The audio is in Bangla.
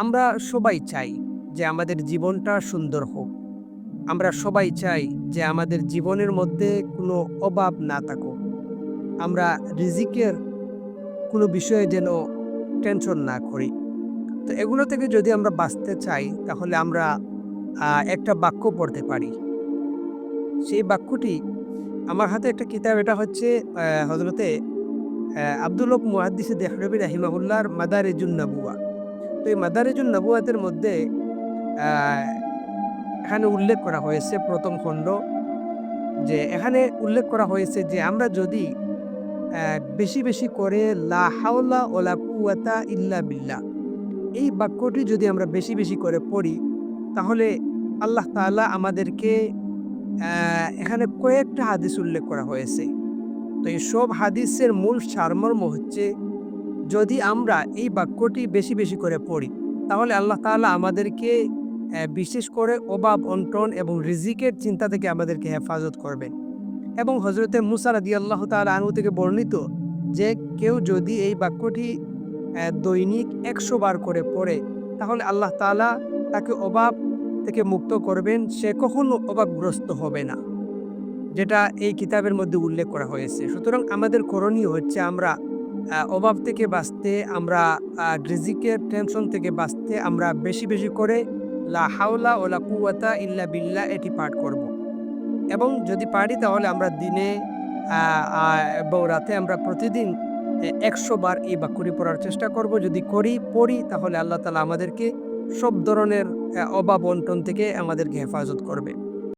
আমরা সবাই চাই যে আমাদের জীবনটা সুন্দর হোক। আমরা সবাই চাই যে আমাদের জীবনের মধ্যে কোনো অভাব না থাকুক। আমরা রিজিকের কোনো বিষয়ে যেন টেনশন না করি। তো এগুলো থেকে যদি আমরা বাঁচতে চাই, তাহলে আমরা একটা বাক্য পড়তে পারি। সেই বাক্যটি আমার হাতে একটা কিতাব, এটা হচ্ছে হজরতে আব্দুল মুহাদ্দিসে দেহরবি রাহিমাহুল্লাহর মাদারেজুন নবুয়া তো এই মাদারেজুন নবুয়াতের মধ্যে এখানে উল্লেখ করা হয়েছে প্রথম খণ্ড, যে এখানে উল্লেখ করা হয়েছে যে আমরা যদি বেশি বেশি করে লা হাওলা ওলা কুয়াতা ইল্লা বিল্লা এই বাক্যটি যদি আমরা বেশি বেশি করে পড়ি, তাহলে আল্লাহ তাআলা আমাদেরকে এখানে কয়েকটা হাদিস উল্লেখ করা হয়েছে। তো এই সব হাদিসের মূল সারমর্ম হচ্ছে যদি আমরা এই বাক্যটি বেশি বেশি করে পড়ি, তাহলে আল্লাহ তাআলা আমাদেরকে বিশেষ করে অভাব, অন্টন এবং রিজিকের চিন্তা থেকে আমাদেরকে হেফাজত করবেন। এবং হজরতে মুসা রাদি আল্লাহ তাআলা আনহু থেকে বর্ণিত যে, কেউ যদি এই বাক্যটি দৈনিক একশো বার করে পড়ে, তাহলে আল্লাহ তাআলা তাকে অভাব থেকে মুক্ত করবেন, সে কখনো অভাবগ্রস্ত হবে না। যেটা এই কিতাবের মধ্যে উল্লেখ করা হয়েছে। সুতরাং আমাদের করণীয় হচ্ছে আমরা অভাব থেকে বাঁচতে আমরা রিজিকের টেনশন থেকে বাঁচতে আমরা বেশি বেশি করে লা হাওলা ও লা কুয়াতা ইল্লা বিল্লা এটি পাঠ করব। এবং যদি পারি তাহলে আমরা দিনে এবং রাতে আমরা প্রতিদিন একশো বার এই বাক্যটি পড়ার চেষ্টা করব যদি করি, পড়ি, তাহলে আল্লাহ তালা আমাদেরকে সব ধরনের অভাব অন্টন থেকে আমাদেরকে হেফাজত করবে